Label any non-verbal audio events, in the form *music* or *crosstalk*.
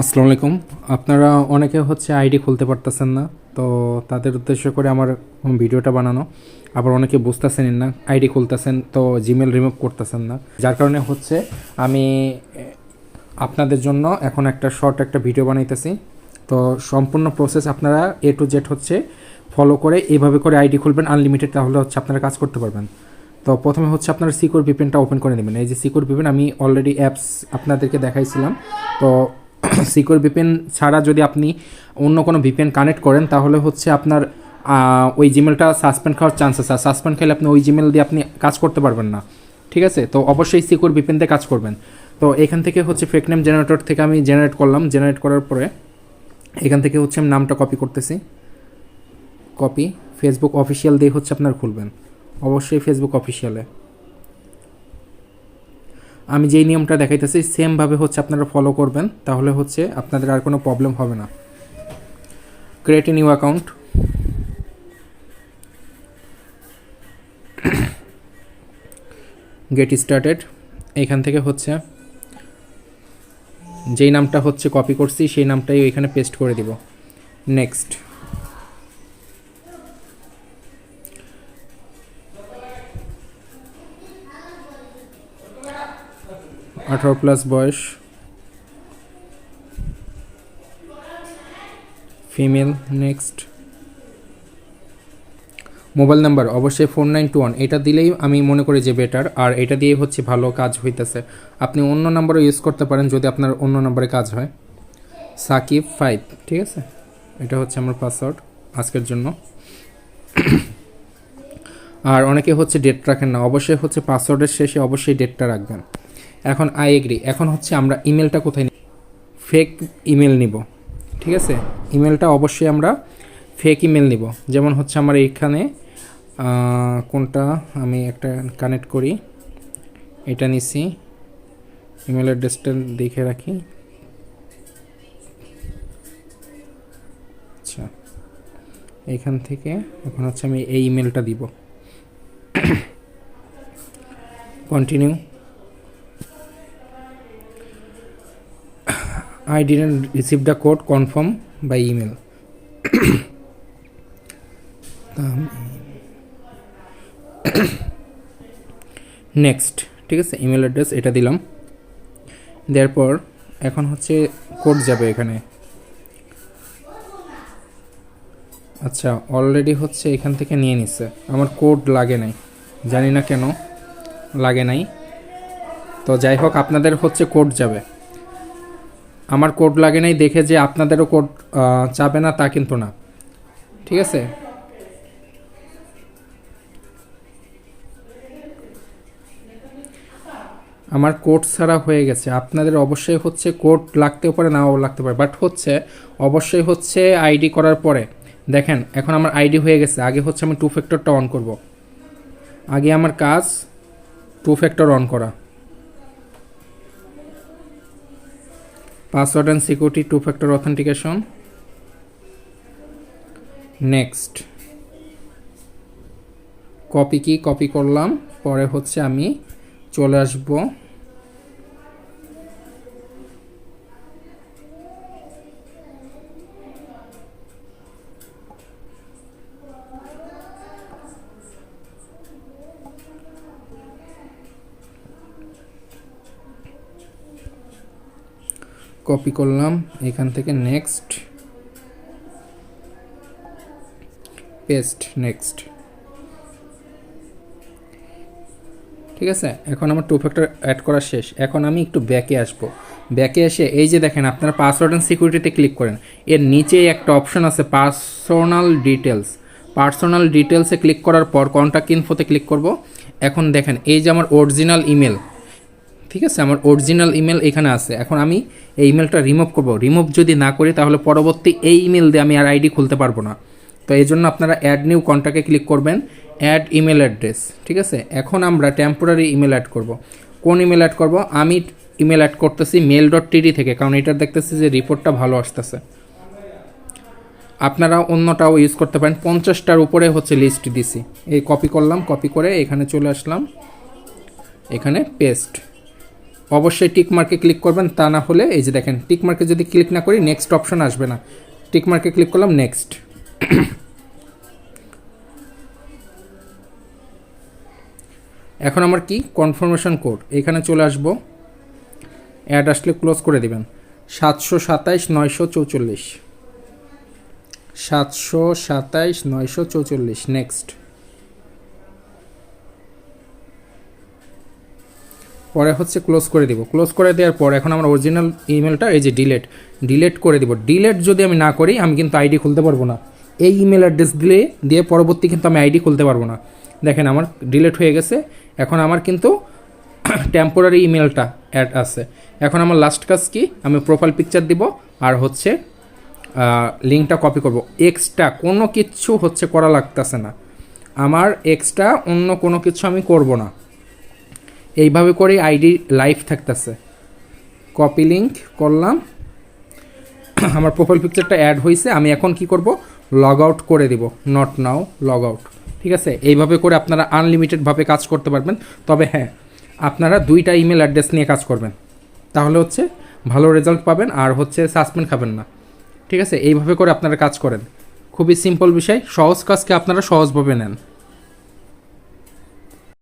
আসসালামু আলাইকুম। আপনারা অনেকে হচ্ছে আইডি খুলতে পারতেছেন না, তো তাদের উদ্দেশ্য করে আমার ভিডিওটা বানানো। আবার অনেকে বুঝতেছেন না, আইডি খুলতেছেন, তো জিমেল রিমুভ করতেছেন না। যার কারণে হচ্ছে আমি আপনাদের জন্য এখন একটা শর্ট একটা ভিডিও বানাইতেছি। তো সম্পূর্ণ প্রসেস আপনারা এ টু জেড হচ্ছে ফলো করে এইভাবে করে আইডি খুলবেন আনলিমিটেড তাহলে হচ্ছে আপনারা কাজ করতে পারবেন। তো প্রথমে হচ্ছে আপনারা সিকিউর ভিপিএনটা ওপেন করে নেবেন। এই যে সিকিউর ভিপিএন আমি অলরেডি অ্যাপস আপনাদেরকে দেখাইছিলাম। তো *coughs* সিকিউর ভিপিএন ছাড়া যদি আপনি অন্য কোনো ভিপিএন কানেক্ট করেন, তাহলে হচ্ছে আপনার ওই জিমেলটা সাসপেন্ড খাওয়ার চান্সেস আছে। সাসপেন্ড খেলে আপনি ওই জিমেল দিয়ে আপনি কাজ করতে পারবেন না। ঠিক আছে? তো অবশ্যই সিকিউর ভিপিএন দিয়ে কাজ করবেন। তো এখান থেকে হচ্ছে ফেক নেম জেনারেটর থেকে আমি জেনারেট করলাম। জেনারেট করার পরে এখান থেকে হচ্ছে আমি নামটা কপি করতেছি। কপি ফেসবুক অফিসিয়াল দিয়ে হচ্ছে আপনার খুলবেন। অবশ্যই ফেসবুক অফিসিয়ালে আমি যেই নিয়মটা দেখাইতেছি সেমভাবে হচ্ছে আপনারা ফলো করবেন, তাহলে হচ্ছে আপনাদের আর কোনো প্রবলেম হবে না। Create a new account get started এইখান থেকে হচ্ছে যেই নামটা হচ্ছে কপি করছি, সেই নামটাই ওইখানে পেস্ট করে দিব। নেক্সট আঠারো প্লাস বয়স। Female, next. মোবাইল নাম্বার, অবশ্যই ফোর নাইন টু ওয়ান। এটা দিলেই আমি মনে করি যে বেটার আর এটা দিয়ে হচ্ছে ভালো কাজ হইতেছে। আপনি অন্য নাম্বারও ইউজ করতে পারেন যদি আপনার অন্য নাম্বারে কাজ হয়। সাকিব ফাইভ ঠিক আছে? এটা হচ্ছে আমার পাসওয়ার্ড আজকের জন্য। আর অনেকে হচ্ছে ডেট রাখেন না। অবশ্যই হচ্ছে পাসওয়ার্ডের শেষে অবশ্যই ডেটটা রাখবেন। এখন আই এগ্রি এখন হচ্ছে আমরা ইমেলটা কোথায় ফেক ইমেল নিব। ঠিক আছে? ইমেলটা অবশ্যই আমরা ফেক ইমেল নিব। যেমন হচ্ছে আমার এইখানে কোনটা আমি একটা কানেক্ট করি। এটা নিছি। ইমেল অ্যাড্রেসটা দেখে রাখি। আচ্ছা। এখান থেকে এখন হচ্ছে আমি এই ইমেলটা দিব। *coughs* Continue I didn't receive the code confirm by email. *coughs* *coughs* Next ঠিক আছে ইমেল অ্যাড্রেস এটা দিলাম। দেওয়ার পর এখন হচ্ছে কোড যাবে এখানে। আচ্ছা অলরেডি হচ্ছে এখান থেকে নিয়ে নিচ্ছে আমার কোড লাগে নাই। জানি না কেন, লাগে নাই। তো যাই হোক, আপনাদের হচ্ছে কোড যাবে। আমার কোড লাগে নাই, দেখে যে আপনাদেরও কোড চাবে না, তা কিন্তু না। ঠিক আছে? আমার কোড ছাড়া হয়ে গেছে। আপনাদের অবশ্যই হচ্ছে কোড লাগতেও পারে, নাও লাগতে পারে। বাট হচ্ছে, অবশ্যই হচ্ছে আইডি করার পরে, দেখেন, এখন আমার আইডি হয়ে গেছে। আগে হচ্ছে আমি টু ফ্যাক্টরটা অন করব। আগে আমার কাজ টু ফ্যাক্টর অন করা। Password and security two factor authentication next copy কি কপি করলাম, পরে হচ্ছে আমি চলে আসব। কপি করলাম, এখান থেকে নেক্সট, পেস্ট, নেক্সট। ঠিক আছে? এখন আমার টু ফ্যাক্টর অ্যাড করা শেষ। এখন আমি একটু ব্যাকে আসব। ব্যাকে এসে, এই যে দেখেন, আপনারা পাসওয়ার্ড অ্যান্ড সিকিউরিটিতে ক্লিক করেন। এর নিচে একটা অপশন আছে পার্সোনাল ডিটেলস পার্সোনাল ডিটেলসে ক্লিক করার পর কন্ট্যাক্ট ইনফোতে ক্লিক করব। এখন দেখেন, এই যে আমার অরিজিনাল ইমেল ঠিক আছে, আমার অরিজিনাল ইমেল এখানে আছে। এখন আমি এই ইমেলটা রিমুভ করব। রিমুভ যদি না করি, তাহলে পরবর্তী এই ইমেল দিয়ে আমি আর আইডি খুলতে পারব না। তো এই জন্য আপনারা অ্যাড নিউ কন্ট্যাক্টে ক্লিক করবেন অ্যাড ইমেল অ্যাড্রেস ঠিক আছে? এখন আমরা টেম্পোরারি ইমেল অ্যাড করব। কোন ইমেল অ্যাড করব? আমি ইমেল অ্যাড করতেছি মেল ডট টিডি থেকে, কারণ এটার দেখতেছি যে রিপোর্টটা ভালো আসতেছে। আপনারা অন্যটাও ইউজ করতে পারেন। পঞ্চাশটার উপরে হচ্ছে লিস্ট দিছি। এই কপি করলাম কপি করে এখানে চলে আসলাম। এখানে পেস্ট অবশ্যই টিক মার্কে ক্লিক করবেন, তা না হলে এই যে দেখেন টিক মার্কে যদি ক্লিক না করি নেক্সট অপশন আসবে না। টিক মার্কে ক্লিক করলাম নেক্সট *coughs* এখন আমার কি? কনফার্মেশন কোড এখানে চলে আসব। অ্যাড আসলে ক্লোজ করে দিবেন। সাতশো সাতাইশ, নয়শো চৌচল্লিশ। সাতশো সাতাইশ, নয়শো চৌচল্লিশ। নেক্সট পরে হচ্ছে ক্লোজ করে দিব। ক্লোজ করে দেওয়ার পর এখন আমার অরিজিনাল ইমেলটা এই যে ডিলেট ডিলেট করে দিব। ডিলেট যদি আমি না করি, আমি কিন্তু আইডি খুলতে পারব না। এই ইমেল অ্যাড্রেস দিলে, দিয়ে পরবর্তী কিন্তু আমি আইডি খুলতে পারব না। দেখেন আমার ডিলেট হয়ে গেছে। এখন আমার কিন্তু টেম্পোরারি ইমেলটা অ্যাড আছে। এখন আমার লাস্ট কাজ কি? আমি প্রোফাইল পিকচার দিব আর হচ্ছে লিঙ্কটা কপি করব। এক্সট্রা কোনো কিছু হচ্ছে করা লাগতেছে না। আমার এক্সট্রা অন্য কোনো কিছু আমি করব না। এইভাবে করে আইডি লাইভ থাকতেছে। কপি লিঙ্ক করলাম। *clears throat* আমার প্রোফাইল পিকচারটা অ্যাড হয়েছে আমি এখন কি করব? লগ আউট করে দিব, নট নাও, লগ আউট। ঠিক আছে? এইভাবে করে আপনারা আনলিমিটেডভাবে কাজ করতে পারবেন। তবে হ্যাঁ আপনারা দুইটা ইমেল অ্যাড্রেস নিয়ে কাজ করবেন। তাহলে হচ্ছে ভালো রেজাল্ট পাবেন আর হচ্ছে সাসপেন্ড খাবেন না। ঠিক আছে? এইভাবে করে আপনারা কাজ করেন। খুবই সিম্পল বিষয়, সহজ কাজকে আপনারা সহজভাবে নেন।